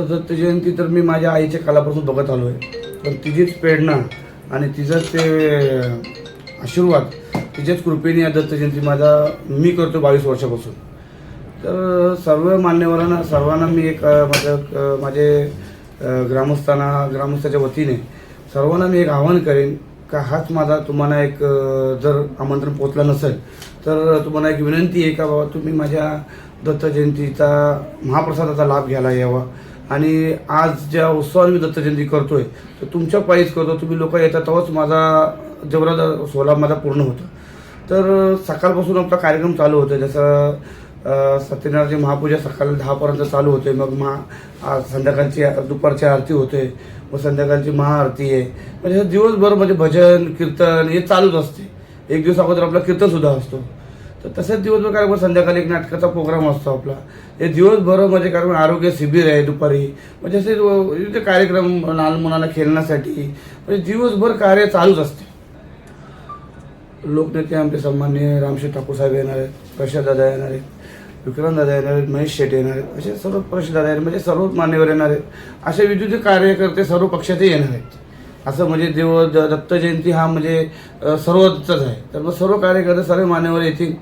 तर दत्त जयंती तर मी माझ्या आईच्या कालापासून बघत आलो आहे. पण तिचीच प्रेरणा आणि तिचाच ते आशीर्वाद तिच्याच कृपेने या दत्त जयंती माझा मी करतो बावीस वर्षापासून. तर सर्व मान्यवरांना सर्वांना मी एक माझं माझे ग्रामस्थांना ग्रामस्थाच्या वतीने सर्वांना मी एक आवाहन करेन का हाच माझा तुम्हाला एक जर आमंत्रण पोचलं नसेल तर तुम्हाला एक विनंती आहे का बाबा तुम्ही माझ्या दत्त जयंतीचा महाप्रसादाचा लाभ घ्यायला यावा? आणि आज ज्या उत्सवाने मी दत्त जयंती करतोय तर तुमच्या पायीच करतो. तुम्ही लोक येतात तेव्हाच माझा जेवढा सोला माझा पूर्ण होतो. तर सकाळपासून आपला कार्यक्रम चालू होतो जसं सत्यनारायणची महापूजा सकाळी दहापर्यंत चालू होते मग महा संध्याकाळची दुपारची आरती होते. मग संध्याकाळची महाआरती आहे. म्हणजे दिवसभर म्हणजे भजन कीर्तन हे चालूच असते. एक दिवस अगोदर आपला कीर्तनसुद्धा असतो. तर तसंच दिवसभर कार्यक्रम संध्याकाळी एक नाटकाचा प्रोग्राम असतो आपला. हे दिवसभर म्हणजे कारण आरोग्य शिबिर आहे दुपारी. म्हणजे असे विविध कार्यक्रम लहान मुलांना खेळण्यासाठी. म्हणजे दिवसभर कार्य चालूच असते. लोकनेते आमचे सन्माननीय रामशेठ ठाकूर साहेब येणार आहेत प्रशांत दादा येणार आहेत विक्रांत दादा येणार आहेत महेश शेट्टी येणार आहेत. असे सर्व प्रशांत दादा येणार म्हणजे सर्व मान्यवर येणार आहेत. असे विविध कार्यकर्ते सर्व पक्षातही येणार आहेत. असं म्हणजे देव द- दत्त जयंती हा म्हणजे सर्वच आहे. तर मग सर्व कार्यकर्ते सर्व मान्यवर येतील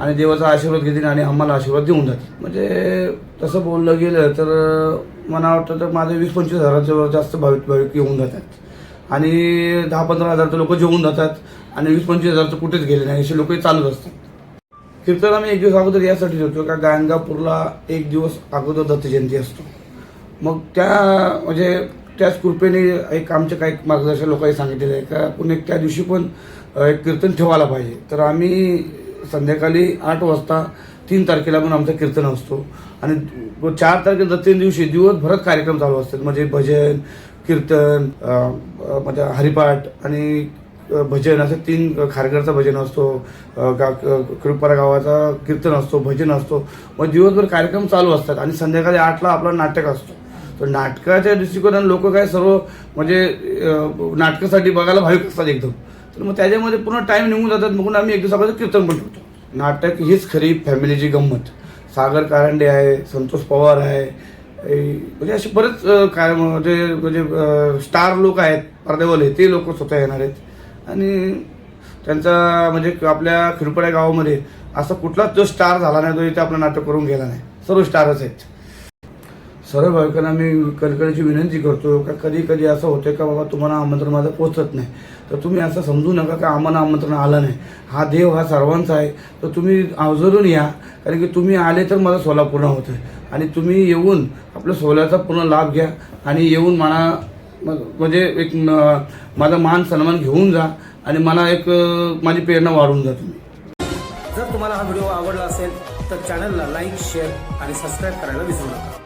आणि देवाचा आशीर्वाद घेतील आणि आम्हाला आशीर्वाद देऊन जातील. म्हणजे तसं बोललं गेलं तर मला वाटतं तर माझे वीस पंचवीस हजाराच्या जास्त भाविक भाविक येऊन जातात. आणि दहा पंधरा हजारचे लोक जेवून जातात आणि वीस पंचवीस हजारचं कुठेच गेले नाही असे लोकही चालूच असतात. कीर्तन आम्ही एक दिवस अगोदर यासाठी होतो का गाणगापूरला एक दिवस अगोदर दत्त जयंती असतो. मग त्या म्हणजे त्याच कृपेने एक आमच्या काही मार्गदर्शक लोकांनी सांगितलेलं आहे का आपण एक त्या दिवशी पण एक कीर्तन ठेवायला पाहिजे. तर आम्ही संध्याकाळी आठ वाजता तीन तारखेला पण आमचं कीर्तन असतो. आणि चार तारखेला तीन दिवशी दिवसभरात कार्यक्रम चालू असतात. म्हणजे भजन कीर्तन म्हणजे हरिपाठ आणि भजन असं तीन खारघरचा भजन असतो. गा कृपारा गावाचा कीर्तन असतो भजन असतो. मग दिवसभर कार्यक्रम चालू असतात आणि संध्याकाळी आठला आपला नाटक असतो. तर नाटकाच्या दृष्टिकोनाने लोक काय सर्व म्हणजे नाटकासाठी बघायला भाविक असतात एकदम. तर मग त्याच्यामध्ये पूर्ण टाईम निघून जातात. म्हणून आम्ही एक दिवसामध्ये कीर्तन पण ठेवतो. नाटक हीच खरी फॅमिलीची गंमत. सागर कारंडे आहे संतोष पवार आहे म्हणजे असे बरेच काय म्हणजे म्हणजे स्टार लोक आहेत. पडद्यावाले ते लोक स्वतः येणार आहेत. आणि त्यांचा म्हणजे आपल्या खिरपड्या गावामध्ये असा कुठलाच जो स्टार झाला नाही तो इथे आपलं नाटक करून गेला नाही. सर्व स्टारच आहेत. सर्व भाविकांना मी कणकणीची विनंती करतो का कधी कधी असं होतं का बाबा तुम्हाला आमंत्रण माझं पोचत नाही. तर तुम्ही असं समजू नका का आम्हाला आमंत्रण आलं नाही. हा देव हा सर्वांचा आहे. तर तुम्ही अवजरून या. कारण की तुम्ही आले तर मला सोला पूर्ण होतं आणि तुम्ही येऊन आपल्या सोल्याचा पूर्ण लाभ घ्या. आणि येऊन मला म्हणजे एक माझा मान सन्मान घेऊन जा. आणि मला एक माझी प्रेरणा वाढून जा तुम्ही. जर तुम्हाला हा व्हिडिओ आवडला असेल तर चॅनलला लाईक शेअर आणि सबस्क्राईब करायला विसरू नका.